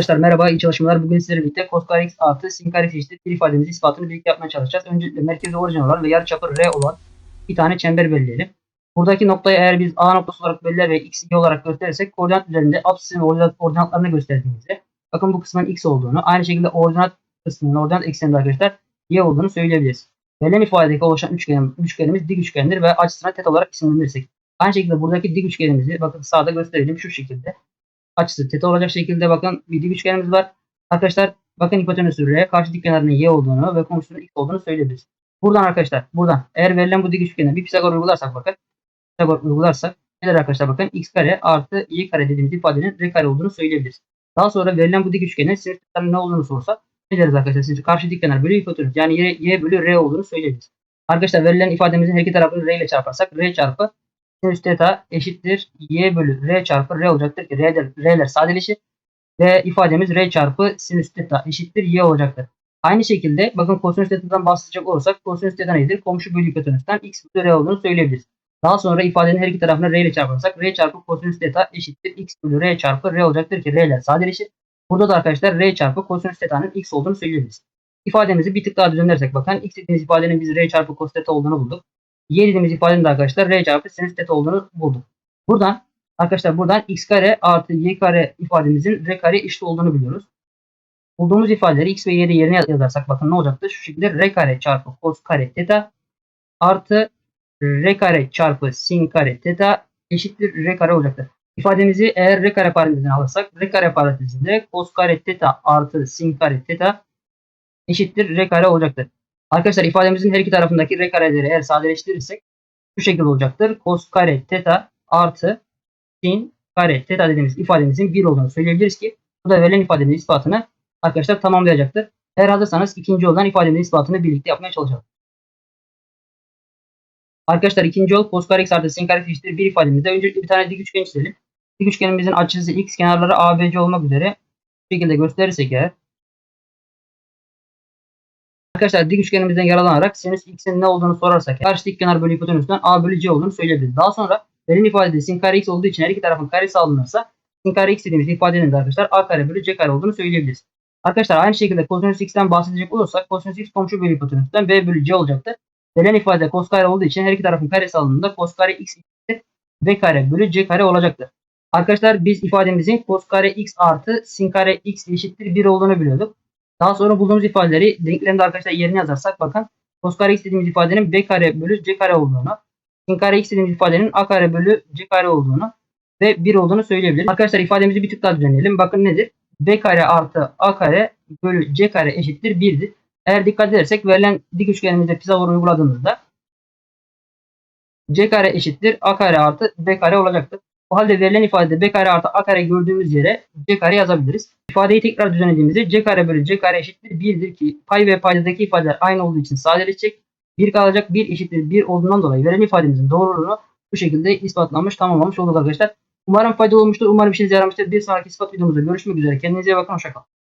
Arkadaşlar merhaba, iyi çalışmalar. Bugün sizlerle birlikte cos x artı sin x eşittir bir ifademizin ispatını birlikte yapmaya çalışacağız. Öncelikle merkezi orijinal olan ve yarıçapı r olan bir tane çember belirleyelim. Buradaki noktayı eğer biz a noktası olarak belirler ve x y olarak gösterirsek koordinat üzerinde apsisin ve ordinat, ordinatlarını gösterdiğimizde bakın bu kısmın x olduğunu, aynı şekilde ordinat kısmının ordinat ekseninde arkadaşlar y olduğunu söyleyebiliriz. Verilen ifadedeki oluşan üçgen, üçgenimiz dik üçgendir ve açısına tet olarak isimlendirirsek. Aynı şekilde buradaki dik üçgenimizi bakın sağda gösterelim şu şekilde açısı teta olacak şekilde bakın bir dik üçgenimiz var. Arkadaşlar bakın hipotenüsü R karşı dik kenarının y olduğunu ve komşusunun x olduğunu söyleyebiliriz. Buradan arkadaşlar buradan eğer verilen bu dik üçgene bir Pisagor uygularsak bakın Pisagor uygularsak neler arkadaşlar bakın x kare artı y kare dediğimiz ifadenin r kare olduğunu söyleyebiliriz. Daha sonra verilen bu dik üçgenin sinir ne olduğunu sorsa ne deriz arkadaşlar? Sinir karşı dik kenar bölü hipotenüs yani y, y bölü r olduğunu söyleyebiliriz. Arkadaşlar verilen ifademizin her iki tarafını r ile çarparsak r çarpı sinüs theta eşittir y bölü r çarpı r olacaktır ki r'ler, r'ler sadeleşir ve ifademiz r çarpı sinüs theta eşittir y olacaktır. Aynı şekilde bakın kosinüs theta'dan bahsedecek olursak kosinüs theta nedir? Komşu bölü hipotenüsten x bölü r olduğunu söyleyebiliriz. Daha sonra ifadenin her iki tarafını r ile çarparsak r çarpı kosinüs theta eşittir x bölü r çarpı r olacaktır ki r'ler sadeleşir. Burada da arkadaşlar r çarpı kosinüs theta'nın x olduğunu söyleyebiliriz. İfademizi bir tık daha düzenlersek bakın x dediğimiz ifadenin biz r çarpı cos theta olduğunu bulduk. Y dediğimiz ifadenin de arkadaşlar r çarpı sinüs theta olduğunu bulduk. Buradan arkadaşlar buradan x kare artı y kare ifademizin r kare eşit olduğunu biliyoruz. Bulduğumuz ifadeleri x ve y'de yerine yazarsak bakın ne olacaktı? Şu şekilde r kare çarpı cos kare theta artı r kare çarpı sin kare theta eşittir r kare olacaktır. İfademizi eğer r kare parantezine alırsak r kare parantezinde cos kare theta artı sin kare theta eşittir r kare olacaktır. Arkadaşlar ifademizin her iki tarafındaki r kareleri eğer sadeleştirirsek şu şekilde olacaktır. Cos kare theta artı sin kare theta dediğimiz ifademizin 1 olduğunu söyleyebiliriz ki bu da verilen ifadenin ispatını arkadaşlar tamamlayacaktır. Eğer hazırsanız ikinci yoldan ifadenin ispatını birlikte yapmaya çalışalım. Arkadaşlar ikinci yol cos kare x artı sin kare eşittir bir ifademizde öncelikle bir tane dik üçgen çizelim. Dik üçgenimizin açısı x kenarları ABC olmak üzere bu şekilde gösterirsek eğer Arkadaşlar dik üçgenimizden yararlanarak sinüs x'in ne olduğunu sorarsak karşı dik kenar bölü hipotenüsten a bölü c olduğunu söyleyebiliriz. Daha sonra verilen ifadede sin kare x olduğu için her iki tarafın karesi alınırsa sin kare x dediğimiz ifadenin de arkadaşlar a kare bölü c kare olduğunu söyleyebiliriz. Arkadaşlar aynı şekilde kosinüs x'ten bahsedecek olursak kosinüs x komşu bölü hipotenüsten b bölü c olacaktır. Verilen ifade cos kare olduğu için her iki tarafın karesi alındığında cos kare x b kare bölü c kare olacaktır. Arkadaşlar biz ifademizin cos kare x artı sin kare x eşittir 1 olduğunu biliyorduk. Daha sonra bulduğumuz ifadeleri denklemde arkadaşlar yerine yazarsak bakın cos kare x dediğimiz ifadenin b kare bölü c kare olduğunu, sin kare x dediğimiz ifadenin a kare bölü c kare olduğunu ve 1 olduğunu söyleyebiliriz. Arkadaşlar ifademizi bir tık daha düzenleyelim. Bakın nedir? b kare artı a kare bölü c kare eşittir 1'dir. Eğer dikkat edersek verilen dik üçgenimizde Pisagor uyguladığımızda c kare eşittir a kare artı b kare olacaktır. O halde verilen ifadede b kare artı a kare gördüğümüz yere c kare yazabiliriz. İfadeyi tekrar düzenlediğimizde c kare bölü c kare eşittir 1'dir ki pay ve paydadaki ifadeler aynı olduğu için sadeleşecek. 1 kalacak 1 eşittir 1 olduğundan dolayı verilen ifademizin doğruluğunu bu şekilde ispatlanmış tamamlamış olduk arkadaşlar. Umarım faydalı olmuştur. Umarım işinize yaramıştır. Bir sonraki ispat videomuzda görüşmek üzere. Kendinize iyi bakın. Hoşçakalın.